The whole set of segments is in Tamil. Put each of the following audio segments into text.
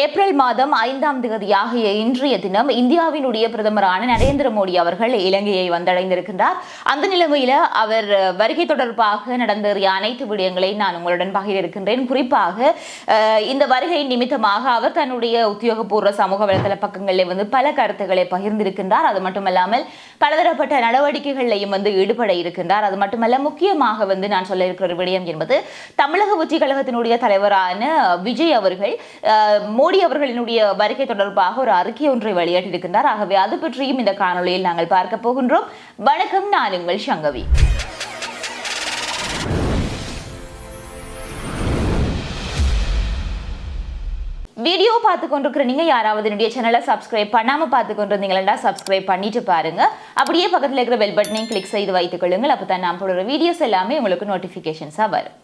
ஏப்ரல் மாதம் ஐந்தாம் தேதியாகிய இன்றைய தினம் இந்தியாவினுடைய பிரதமரான நரேந்திர மோடி அவர்கள் இலங்கையை வந்தடைந்திருக்கின்றார். அந்த நிலைமையில அவர் வருகை தொடர்பாக நடந்தேறிய அனைத்து விடயங்களையும் நான் உங்களுடன் பகிர்ந்திருக்கின்றேன். குறிப்பாக இந்த வருகை நிமித்தமாக அவர் தன்னுடைய உத்தியோகபூர்வ சமூக வலைதள பக்கங்களில் வந்து பல கருத்துக்களை பகிர்ந்திருக்கின்றார். அது மட்டுமல்லாமல் பலதரப்பட்ட நடவடிக்கைகளையும் வந்து ஈடுபட இருக்கின்றார். அது மட்டுமல்ல முக்கியமாக வந்து நான் சொல்ல இருக்கிற விடயம் என்பது தமிழக உச்சிக் கழகத்தினுடைய தலைவரான விஜய் அவர்கள் மோடி அவர்களினுடைய வருகை தொடர்பாக ஒரு அறிக்கை ஒன்றை வெளியிட்டிருக்கின்றார். ஆகவே அது பற்றியும் இந்த காணொலியில் நாங்கள் பார்க்க போகின்றோம். வணக்கம் நான் உங்கள் சங்கவி. வீடியோ பார்த்து கொண்டிருக்கிற நீங்க யாராவது என்னுடைய சேனலை சப்ஸ்கிரைப் பண்ணாம பார்த்து கொண்டிருந்தீங்களா சப்ஸ்கிரைப் பண்ணிட்டு பாருங்க. அப்படியே பக்கத்தில் இருக்கிற பெல் பட்டனையும் கிளிக் செய்து வைத்துக் கொள்ளுங்கள். அப்பதான் நான் போடுற வீடியோஸ் எல்லாமே உங்களுக்கு நோட்டிஃபிகேஷன்ஸாக வரும்.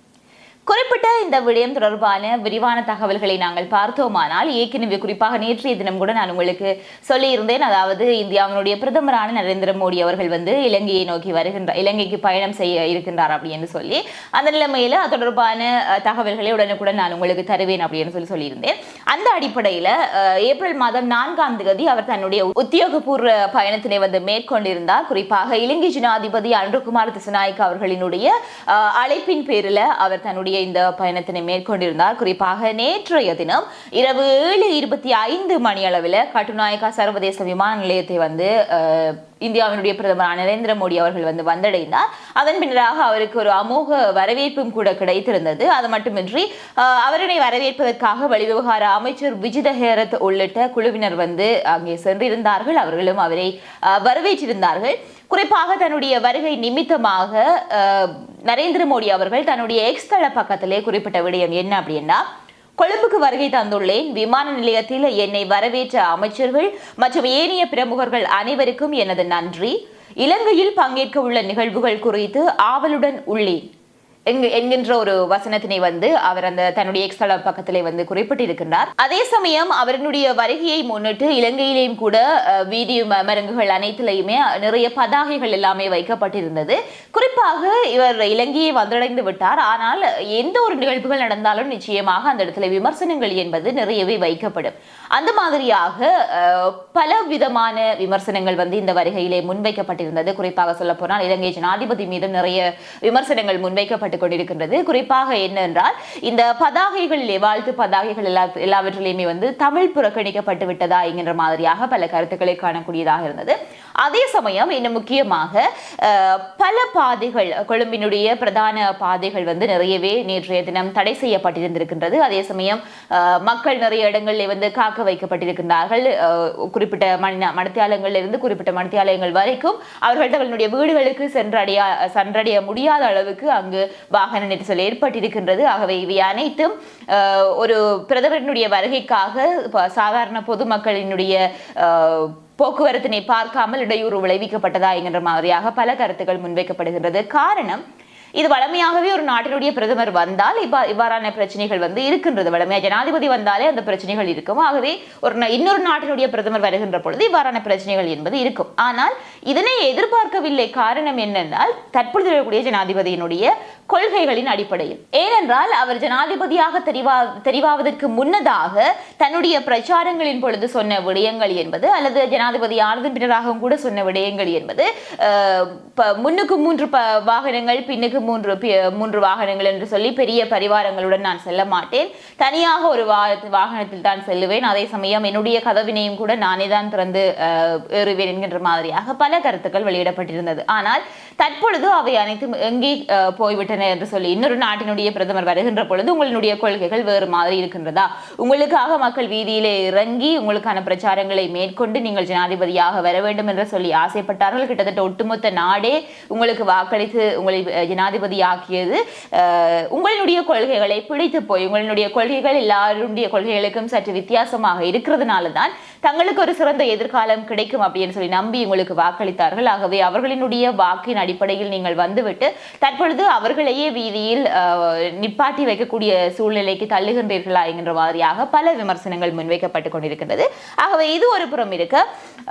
குறிப்பிட்ட இந்த விடயம் தொடர்பான விரிவான தகவல்களை நாங்கள் பார்த்தோமானால் ஏற்கனவே குறிப்பாக நேற்றைய தினம் கூட நான் உங்களுக்கு சொல்லியிருந்தேன். அதாவது இந்தியாவினுடைய பிரதமரான நரேந்திர மோடி அவர்கள் வந்து இலங்கையை நோக்கி வருகின்ற இலங்கைக்கு பயணம் செய்ய இருக்கின்றார் அப்படின்னு சொல்லி அந்த நிலைமையில அது தொடர்பான தகவல்களை உடனுக்குடன் நான் உங்களுக்கு தருவேன் அப்படின்னு சொல்லி சொல்லியிருந்தேன். அந்த அடிப்படையில ஏப்ரல் மாதம் நான்காம் தேதி அவர் தன்னுடைய உத்தியோகபூர்வ பயணத்தினை வந்து மேற்கொண்டிருந்தார். குறிப்பாக இலங்கை ஜனாதிபதி அன்றுகுமார் திசநாயக்க அவர்களினுடைய அழைப்பின் பேரில் அவர் தன்னுடைய இந்த பயணத்தினை மேற்கொண்டிருந்தார். குறிப்பாக நேற்றைய தினம் இரவு ஏழு இருபத்தி ஐந்து மணி அளவில் கட்டுநாயக்கா சர்வதேச விமான நிலையத்தை வந்து இந்தியாவினுடைய பிரதமர் நரேந்திர மோடி அவர்கள் வந்து வந்தடைந்தார். அதன் பின்னராக அவருக்கு ஒரு அமோக வரவேற்பும் கூட கிடைத்திருந்தது. அது மட்டுமின்றி அவருடைய வரவேற்பதற்காக வெளிவிவகார அமைச்சர் விஜித ஹேரத் உள்ளிட்ட குழுவினர் வந்து அங்கே சென்றிருந்தார்கள். அவர்களும் அவரை வரவேற்றிருந்தார்கள். குறிப்பாக தன்னுடைய வருகை நிமித்தமாக நரேந்திர மோடி அவர்கள் தன்னுடைய எக்ஸ் தள பக்கத்திலே குறிப்பிட்ட விடயம் என்ன அப்படின்னா கொழும்புக்கு வருகை தந்துள்ளேன். விமான நிலையத்தில் என்னை வரவேற்ற அமைச்சர்கள் மற்றும் ஏனைய பிரமுகர்கள் அனைவருக்கும் எனது நன்றி. இலங்கையில் பங்கேற்க உள்ள நிகழ்வுகள் குறித்து ஆவலுடன் உள்ளேன். என்கின்ற ஒரு வசனத்தினை வந்து அவர் அந்த தன்னுடைய எக்ஸ்தல பக்கத்திலே வந்து குறிப்பிட்டிருக்கின்றார். அதே சமயம் அவரினுடைய வருகையை முன்னிட்டு இலங்கையிலேயும் கூட அஹ், வீதி மருங்குகள் மரங்குகள் அனைத்திலையுமே நிறைய பதாகைகள் எல்லாமே வைக்கப்பட்டிருந்தது. குறிப்பாக இவர் இலங்கையை வந்தடைந்து விட்டார். ஆனால் எந்த ஒரு நிகழ்வுகள் நடந்தாலும் நிச்சயமாக அந்த இடத்துல விமர்சனங்கள் என்பது நிறையவே வைக்கப்படும். அந்த மாதிரியாக பல விதமான விமர்சனங்கள் வந்து இந்த வருகையிலே முன்வைக்கப்பட்டிருந்தது. குறிப்பாக சொல்ல போனால் இலங்கை ஜனாதிபதி மீதும் நிறைய விமர்சனங்கள் முன்வைக்கப்பட்டு கொண்டிருக்கின்றது. குறிப்பாக என்னென்றால் இந்த பதாகைகளிலே வாழ்த்து பதாகைகள் எல்லா எல்லாவற்றிலையுமே வந்து தமிழ் புறக்கணிக்கப்பட்டு விட்டதா என்கின்ற மாதிரியாக பல கருத்துக்களை காணக்கூடியதாக இருந்தது. அதே சமயம் இன்னும் முக்கியமாக பல பாதைகள் கொழும்பினுடைய பிரதான பாதைகள் வந்து நிறையவே நேற்றைய தினம் தடை செய்யப்பட்டிருந்திருக்கின்றது. அதே சமயம் மக்கள் நிறைய இடங்களில் வந்து காக்க வைக்கப்பட்டிருக்கின்றார்கள். குறிப்பிட்ட மணி மணித்தியாலங்களில் இருந்து குறிப்பிட்ட மணத்தியாலயங்கள் வரைக்கும் அவர்கள் தங்களுடைய வீடுகளுக்கு சென்றடைய சென்றடைய முடியாத அளவுக்கு அங்கு வாகன நெரிசல் ஏற்பட்டிருக்கின்றது. ஆகவே இவை அனைத்தும் ஒரு பிரதமரினுடைய வருகைக்காக சாதாரண பொதுமக்களினுடைய அஹ், போக்குவரத்தினை பார்க்காமல் இடையூறு விளைவிக்கப்பட்டதா என்கின்ற மாதிரியாக பல கருத்துக்கள் முன்வைக்கப்படுகின்றது. காரணம் இது வளமையாகவே ஒரு நாட்டினுடைய பிரதமர் வந்தால் இப்ப இவ்வாறான பிரச்சனைகள் வந்து இருக்கின்றது. வளமையா ஜனாதிபதி வந்தாலே அந்த பிரச்சனைகள் இருக்கும். ஆகவே ஒரு இன்னொரு நாட்டினுடைய பிரதமர் வருகின்ற பொழுது இவ்வாறான பிரச்சனைகள் என்பது இருக்கும். ஆனால் இதனை எதிர்பார்க்கவில்லை. காரணம் என்னென்றால் தற்பொழுது இருக்கக்கூடிய ஜனாதிபதியினுடைய கொள்கைகளின் அடிப்படையில். ஏனென்றால் அவர் ஜனாதிபதியாக தெரிவா தெரிவாவதற்கு முன்னதாக தன்னுடைய பிரச்சாரங்களின் பொழுது சொன்ன விடயங்கள் என்பது அல்லது ஜனாதிபதி ஆனதன் பின்னராகவும் கூட சொன்ன விடயங்கள் என்பது முன்னுக்கு மூன்று ப வாகனங்கள் பின்னுக்கு மூன்று மூன்று வாகனங்கள் என்று சொல்லி பெரிய பரிவாரங்களுடன் நான் செல்ல மாட்டேன். தனியாக ஒரு வா வாகனத்தில் தான் செல்லுவேன். அதே சமயம் என்னுடைய கதவினையும் கூட நானே தான் திறந்து அஹ், ஏறுவேன் என்கின்ற மாதிரியாக பல கருத்துக்கள் வெளியிடப்பட்டிருந்தது. ஆனால் தற்பொழுது அவை அனைத்தும் எங்கே அஹ், போய்விட்டன என்று சொல்லி இன்னொரு நாட்டினுடைய பிரதமர் வருகின்ற பொழுது உங்களுடைய கொள்கைகள் வேறு மாதிரி இருக்கின்றதா? உங்களுக்காக மக்கள் வீதியிலே இறங்கி உங்களுக்கான பிரச்சாரங்களை மேற்கொண்டு நீங்கள் ஜனாதிபதியாக வர வேண்டும் என்று சொல்லி ஆசைப்பட்டார்கள். கிட்டத்தட்ட ஒட்டுமொத்த நாடே உங்களுக்கு வாக்களித்து உங்களை ஜனாதிபதியாக்கியது. உங்களுடைய கொள்கைகளை பிடித்து போய் உங்களுடைய கொள்கைகள் எல்லாருடைய கொள்கைகளுக்கும் சற்று வித்தியாசமாக இருக்கிறதுனால தான் தங்களுக்கு ஒரு சிறந்த எதிர்காலம் கிடைக்கும் அப்படின்னு சொல்லி நம்பி உங்களுக்கு வாக்களித்தார்கள். ஆகவே அவர்களினுடைய வாக்கின் அடிப்படையில் நீங்கள் வந்துவிட்டு தற்பொழுது அவர்களையே வீதியில் நிப்பாட்டி வைக்கக்கூடிய சூழ்நிலைக்கு தள்ளுகின்றீர்களா என்கின்ற மாதிரியாக பல விமர்சனங்கள் முன்வைக்கப்பட்டு கொண்டிருக்கின்றது. ஆகவே இது ஒரு புறம் இருக்க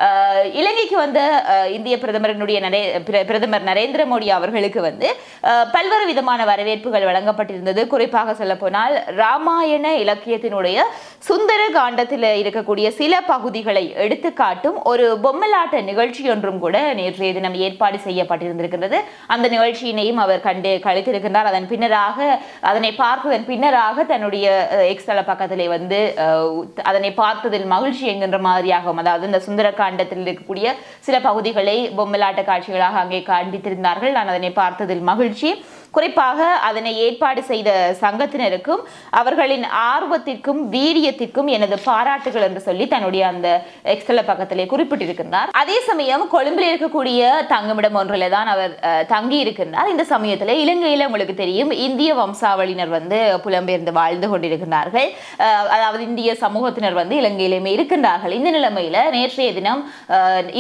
அஹ், இலங்கைக்கு வந்த அஹ், இந்திய பிரதமரினுடைய நரே பிரதமர் நரேந்திர மோடி அவர்களுக்கு வந்து அஹ், பல்வேறு விதமான வரவேற்புகள் வழங்கப்பட்டிருந்தது. குறிப்பாக சொல்ல போனால் ராமாயண இலக்கியத்தினுடைய சுந்தர காண்டத்தில் இருக்கக்கூடிய சில பகுதிகளை எடுத்துக்காட்டும் ஒரு பொம்மலாட்ட நிகழ்ச்சி ஒன்றும் கூட நேற்றைய தினம் ஏற்பாடு செய்யப்பட்டிருந்திருக்கிறது அந்த நிகழ்ச்சியினையும் அவர் கண்டு கழித்திருக்கின்றார். அதன் பின்னராக அதனை பார்த்ததன் பின்னராக தன்னுடைய எக்ஸ்தல பக்கத்திலே வந்து அதனை பார்த்ததில் மகிழ்ச்சி என்கின்ற மாதிரியாகவும் அதாவது இந்த சுந்தரகாண்டத்தில் இருக்கக்கூடிய சில பகுதிகளை பொம்மலாட்ட காட்சிகளாக அங்கே காண்பித்திருந்தார்கள். நான் அதனை பார்த்ததில் மகிழ்ச்சி. குறிப்பாக அதனை ஏற்பாடு செய்த சங்கத்தினருக்கும் அவர்களின் ஆர்வத்திற்கும் வீரியத்திற்கும் எனது பாராட்டுகள் என்று சொல்லி தன்னுடைய அந்த எக்ஸ்தல பக்கத்திலே குறிப்பிட்டிருக்கின்றார். அதே சமயம் கொழும்பில் இருக்கக்கூடிய தங்குமிடம் ஒன்றில் தான் அவர் தங்கி இருக்கின்றார் இந்த சமயத்தில் இலங்கையில் உங்களுக்கு தெரியும் இந்திய வம்சாவளியினர் வந்து புலம்பெயர்ந்து வாழ்ந்து கொண்டிருக்கிறார்கள் அதாவது இந்திய சமூகத்தினர் வந்து இலங்கையிலுமே இருக்கின்றார்கள். இந்த நிலைமையில நேற்றைய தினம்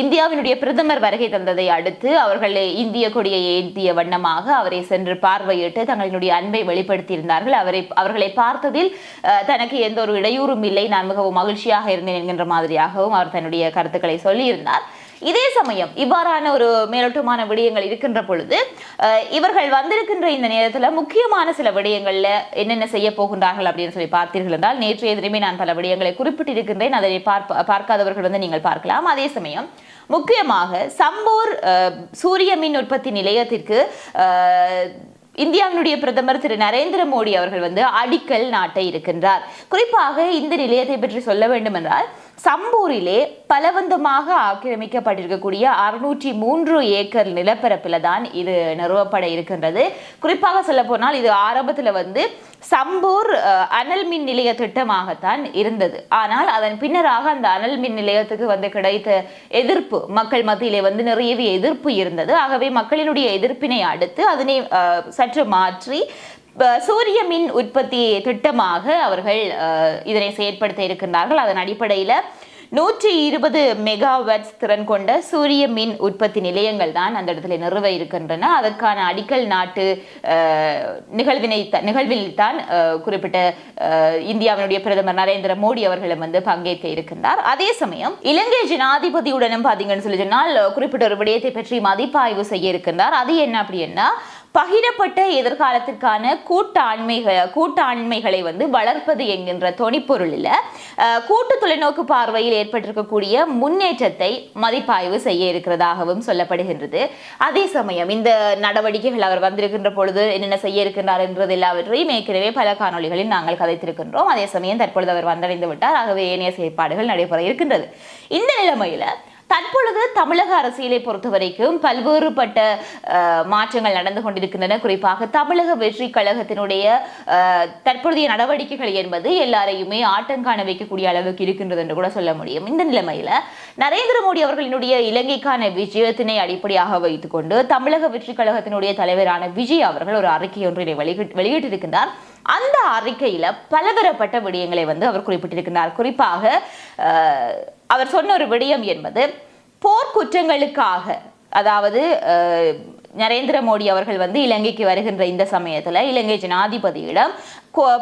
இந்தியாவினுடைய பிரதமர் வருகை தந்ததை அடுத்து அவர்களை இந்திய கொடியை ஏந்திய வண்ணமாக அவரை சென்று பார்வையிட்டு தங்களினுடைய அன்பை வெளிப்படுத்தியிருந்தார்கள். அவரை அவர்களை பார்த்ததில் அஹ், தனக்கு எந்த ஒரு இடையூறும் இல்லை. நான் மிகவும் மகிழ்ச்சியாக இருந்தேன் என்கின்ற மாதிரியாகவும் அவர் தன்னுடைய கருத்துக்களை சொல்லியிருந்தார். இதே சமயம் இவ்வாறான ஒரு மேலோட்டமான விடயங்கள் இருக்கின்ற பொழுது இவர்கள் வந்திருக்கின்ற இந்த நேரத்தில் முக்கியமான சில விடயங்கள்ல என்னென்ன செய்ய போகின்றார்கள் அப்படின்னு சொல்லி பார்த்தீர்கள் என்றால் நேற்றைய தினமே நான் பல விடயங்களை குறிப்பிட்டிருக்கின்றேன். அதை பார்ப்ப பார்க்காதவர்கள் வந்து நீங்கள் பார்க்கலாம். அதே சமயம் முக்கியமாக சம்பூர் அஹ், சூரிய மின் உற்பத்தி நிலையத்திற்கு இந்தியாவினுடைய பிரதமர் திரு நரேந்திர மோடி அவர்கள் வந்து அடிக்கல் நாட்ட இருக்கின்றார். குறிப்பாக இந்த நிலையத்தை பற்றி சொல்ல வேண்டும் என்றால் சம்பூரிலே பலவந்தமாக ஆக்கிரமிக்கப்பட்டிருக்கக்கூடிய அறுநூற்றி மூன்று ஏக்கர் நிலப்பரப்பில் தான் இது நிறுவப்பட இருக்கின்றது. குறிப்பாக சொல்ல போனால் இது ஆரம்பத்தில் வந்து சம்பூர் அனல் மின் நிலைய திட்டமாகத்தான் இருந்தது. ஆனால் அதன் பின்னராக அந்த அனல் மின் நிலையத்துக்கு வந்து கிடைத்த எதிர்ப்பு மக்கள் மத்தியிலே வந்து நிறையவே எதிர்ப்பு இருந்தது. ஆகவே மக்களினுடைய எதிர்ப்பினை அடுத்து அதனை சற்று மாற்றி சூரிய மின் உற்பத்தி திட்டமாக அவர்கள் இதனை செயற்படுத்த இருக்கின்றார்கள். அதன் அடிப்படையில் நூற்றி இருபது மெகாவாட்ஸ் திறன் கொண்ட சூரிய மின் உற்பத்தி நிலையங்கள் தான் அந்த இடத்துல நிறுவ இருக்கின்றன. அதற்கான அடிக்கல் நாட்டு நிகழ்வினை த- நிகழ்வில் தான் அஹ், குறிப்பிட்ட இந்தியாவினுடைய பிரதமர் நரேந்திர மோடி அவர்களும் வந்து பங்கேற்க இருக்கின்றார். அதே சமயம் இலங்கை ஜனாதிபதியுடனும் பார்த்தீங்கன்னு சொல்லி சொன்னால் குறிப்பிட்ட ஒரு விடயத்தை பற்றி மதிப்பாய்வு செய்ய இருக்கின்றார். அது என்ன அப்படின்னா பகிரப்பட்ட எதிர்காலத்திற்கான கூட்டாண்மைகள் கூட்டாண்மைகளை வந்து வளர்ப்பது என்கின்ற தொனிப்பொருளில் கூட்டு தொலைநோக்கு பார்வையில் ஏற்பட்டிருக்கக்கூடிய முன்னேற்றத்தை மதிப்பாய்வு செய்ய இருக்கிறதாகவும் சொல்லப்படுகின்றது. அதே சமயம் இந்த நடவடிக்கைகள் அவர் வந்திருக்கின்ற பொழுது என்னென்ன செய்ய இருக்கின்றார் என்றது எல்லாவற்றையும் ஏற்கனவே பல காணொளிகளில் நாங்கள் கதைத்திருக்கின்றோம். அதே சமயம் தற்பொழுது அவர் வந்தடைந்து விட்டார் ஆகவே ஏனைய செயற்பாடுகள் நடைபெற இருக்கின்றது. இந்த நிலைமையில தற்பொழுது தமிழக அரசியலை பொறுத்த வரைக்கும் பல்வேறுபட்ட மாற்றங்கள் நடந்து கொண்டிருக்கின்றன. குறிப்பாக தமிழக வெற்றி கழகத்தினுடைய தற்பொழுதைய நடவடிக்கைகள் என்பது எல்லாரையுமே ஆட்டங்காண வைக்கக்கூடிய அளவுக்கு இருக்கின்றது என்று கூட சொல்ல முடியும். இந்த நிலைமையில நரேந்திர மோடி அவர்களினுடைய இலங்கைக்கான விஜயத்தினை அடிப்படையாக வைத்துக்கொண்டு தமிழக வெற்றி கழகத்தினுடைய தலைவரான விஜய் அவர்கள் ஒரு அறிக்கை ஒன்றினை வெளியிட்டு வெளியிட்டிருக்கின்றார். அந்த அறிக்கையில பலதரப்பட்ட விடயங்களை வந்து அவர் குறிப்பிட்டிருக்கிறார் குறிப்பாக அவர் சொன்ன ஒரு விடயம் என்பது போர்க்குற்றங்களுக்காக அதாவது நரேந்திர மோடி அவர்கள் வந்து இலங்கைக்கு வருகின்ற இந்த சமயத்தில் இலங்கை ஜனாதிபதியிடம்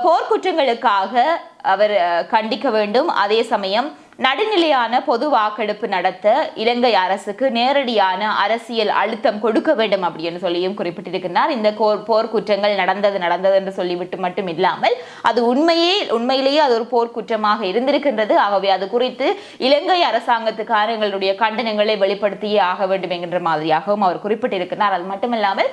போர்க்குற்றங்களுக்காக அவர் கண்டிக்க வேண்டும். அதே சமயம் நடுநிலையான பொது வாக்கெடுப்பு நடத்த இலங்கை அரசுக்கு நேரடியான அரசியல் அழுத்தம் கொடுக்க வேண்டும் அப்படின்னு சொல்லியும் குறிப்பிட்டிருக்கிறார். இந்த கோர் போர் குற்றங்கள் நடந்தது நடந்தது என்று சொல்லிவிட்டு மட்டும் இல்லாமல் அது உண்மையே உண்மையிலேயே அது ஒரு போர்க்குற்றமாக இருந்திருக்கின்றது. ஆகவே அது குறித்து இலங்கை அரசாங்கத்துக்கான எங்களுடைய கண்டனங்களை வெளிப்படுத்தியே ஆக வேண்டும் என்கின்ற மாதிரியாகவும் அவர் குறிப்பிட்டிருக்கிறார். அது மட்டுமில்லாமல்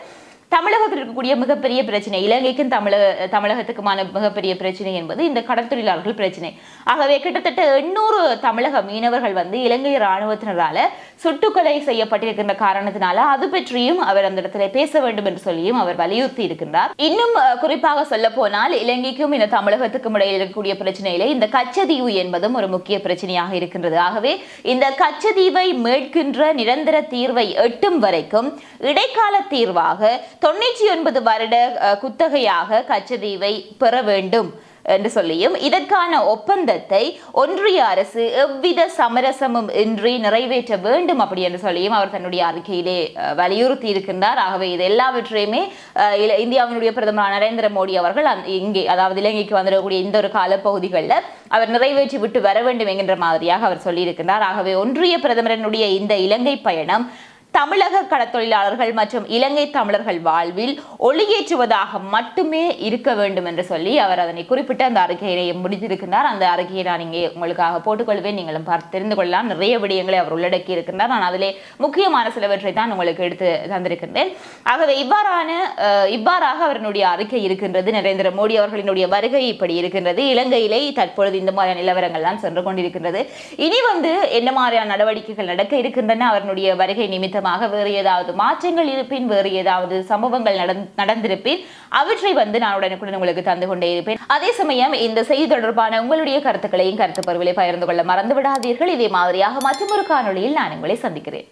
தமிழகத்தில் இருக்கக்கூடிய மிகப்பெரிய பிரச்சனை இலங்கைக்கும் தமிழக தமிழகத்துக்குமான மிகப்பெரிய பிரச்சனை என்பது இந்த கடற்தொழிலாளர்கள் பிரச்சனை. ஆகவே கிட்டத்தட்ட எண்ணூறு தமிழக மீனவர்கள் வந்து இலங்கை இராணுவத்தினரால சுட்டுக்கொலை செய்யப்பட்டிருக்கின்ற காரணத்தினால அது பற்றியும் அவர் அந்த இடத்துல பேச வேண்டும் என்று சொல்லியும் அவர் வலியுறுத்தி இருக்கின்றார். இன்னும் குறிப்பாக சொல்ல போனால் இலங்கைக்கும் இந்த தமிழகத்துக்கும் இடையில் இருக்கக்கூடிய பிரச்சனையிலே இந்த கச்சதீவு என்பதும் ஒரு முக்கிய பிரச்சனையாக இருக்கின்றது. ஆகவே இந்த கச்சதீவை மீட்கின்ற நிரந்தர தீர்வை எட்டும் வரைக்கும் இடைக்கால தீர்வாக தொண்ணூற்றி ஒன்பது வருட குத்தகையாக கச்சதீவை பெற வேண்டும் என்று சொல்லியும் இதற்கான ஒப்பந்தத்தை ஒன்றிய அரசு எவ்வித சமரசமும் இன்றி நிறைவேற்ற வேண்டும் அப்படி என்று சொல்லியும் அவர் தன்னுடைய அறிக்கையிலே வலியுறுத்தி இருக்கின்றார் ஆகவே இது எல்லாவற்றையுமே இந்தியாவினுடைய பிரதமர் நரேந்திர மோடி அவர்கள் இங்கே அதாவது இலங்கைக்கு வந்துடக்கூடிய இந்த ஒரு காலப்பகுதிகளில் அவர் நிறைவேற்றி விட்டு வர வேண்டும் என்கின்ற மாதிரியாக அவர் சொல்லியிருக்கின்றார். ஆகவே ஒன்றிய பிரதமரனுடைய இந்த இலங்கை பயணம் தமிழக கடத்தொழிலாளர்கள் மற்றும் இலங்கை தமிழர்கள் வாழ்வில் ஒளியேற்றுவதாக மட்டுமே இருக்க வேண்டும் என்று சொல்லி அவர் அதனை குறிப்பிட்ட அந்த அறிக்கையை முடித்திருக்கிறார் அந்த அறிக்கையை நான் இங்கே உங்களுக்காக போட்டுக்கொள்வேன். நீங்களும் பார்த்து தெரிந்து கொள்ளலாம். நிறைய விடயங்களை அவர் உள்ளடக்கி இருக்கின்றார். நான் அதிலே முக்கியமான சிலவற்றை தான் உங்களுக்கு எடுத்து தந்திருக்கின்றேன். ஆகவே இவ்வாறான அஹ், இவ்வாறாக அவரனுடைய அறிக்கை இருக்கின்றது. நரேந்திர மோடி அவர்களினுடைய வருகை இப்படி இருக்கின்றது. இலங்கையிலே தற்பொழுது இந்த மாதிரியான நிலவரங்கள் தான் சென்று கொண்டிருக்கின்றது. இனி வந்து என்ன மாதிரியான நடவடிக்கைகள் நடக்க இருக்கின்றன? அவருடைய வருகை சம்பந்தமாக வேறு ஏதாவது மாற்றங்கள் இருப்பின் வேறு ஏதாவது சம்பவங்கள் நடந்திருப்பின் அவற்றை வந்து நான் உடனுக்குடன் உங்களுக்கு தந்து கொண்டே இருப்பேன். அதே சமயம் இந்த செய்தி தொடர்பான உங்களுடைய கருத்துக்களையும் கருத்து பருவிலை பகிர்ந்து கொள்ள மறந்து விடாதீர்கள் இதே மாதிரியாக மற்றொரு காணொலியில் நான் உங்களை சந்திக்கிறேன்.